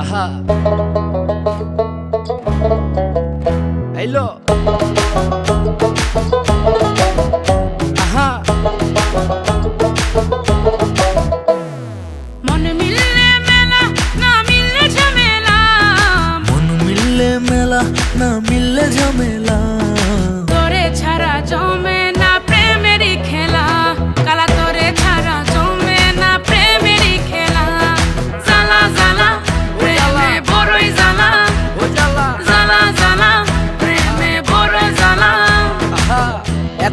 Aha. Hello. Aha. Mon mille mela, na mille jamela. Mon mille mela, na mille jamela.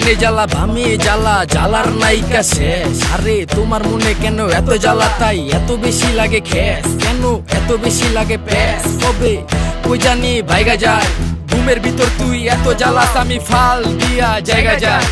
ডাইনে জ্বালা ভামি জ্বালা জ্বালার নাইকা শেষ। আরে তোমার মনে কেন এত জ্বালা? তাই এত বেশি লাগে খেস। কেন এত বেশি লাগে প্যাস? কবে? কই জানি ভাইগা যায়। ঘুমের ভিতর তুই এত জ্বালা আমি ফাল দিয়া জায়গা যায়